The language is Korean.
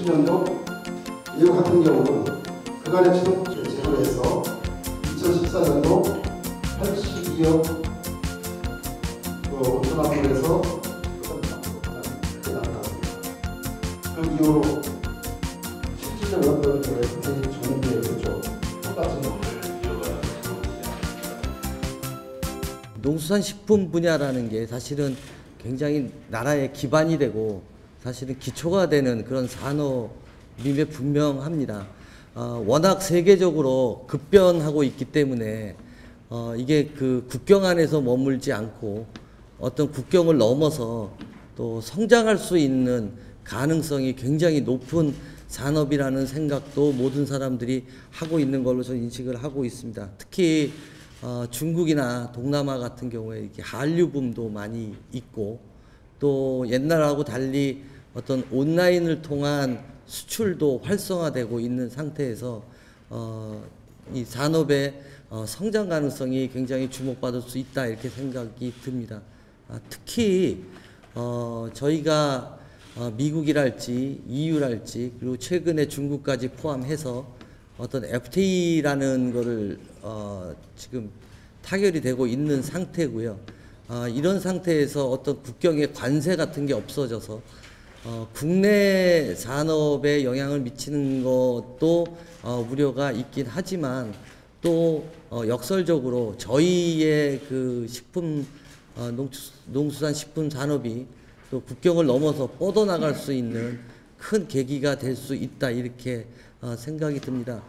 2010년도 이와 같은 경우는 그간의 지속 제로에서 2014년도 82억 그 5천만 불에서. 그 이후로 실질적 연도를 굉장히 좋은 게 그죠. 똑같은 농수산식품 분야라는 게 사실은 굉장히 나라의 기반이 되고 사실은 기초가 되는 그런 산업임에 분명합니다. 어, 워낙 세계적으로 급변하고 있기 때문에 어, 이게 그 국경 안에서 머물지 않고 어떤 국경을 넘어서 또 성장할 수 있는 가능성이 굉장히 높은 산업이라는 생각도 모든 사람들이 하고 있는 걸로 저는 인식을 하고 있습니다. 특히 어, 중국이나 동남아 같은 경우에 이렇게 한류붐도 많이 있고 또 옛날하고 달리 어떤 온라인을 통한 수출도 활성화되고 있는 상태에서 어, 이 산업의 어, 성장 가능성이 굉장히 주목받을 수 있다 이렇게 생각이 듭니다. 아, 특히 어, 저희가 어, 미국이랄지 EU랄지 그리고 최근에 중국까지 포함해서 어떤 FTA라는 거를 어, 지금 타결이 되고 있는 상태고요. 어, 이런 상태에서 어떤 국경의 관세 같은 게 없어져서 어, 국내 산업에 영향을 미치는 것도 어, 우려가 있긴 하지만 또 어, 역설적으로 저희의 그 식품 어, 농수, 농수산 식품 산업이 또 국경을 넘어서 뻗어나갈 수 있는 큰 계기가 될 수 있다 이렇게 어, 생각이 듭니다.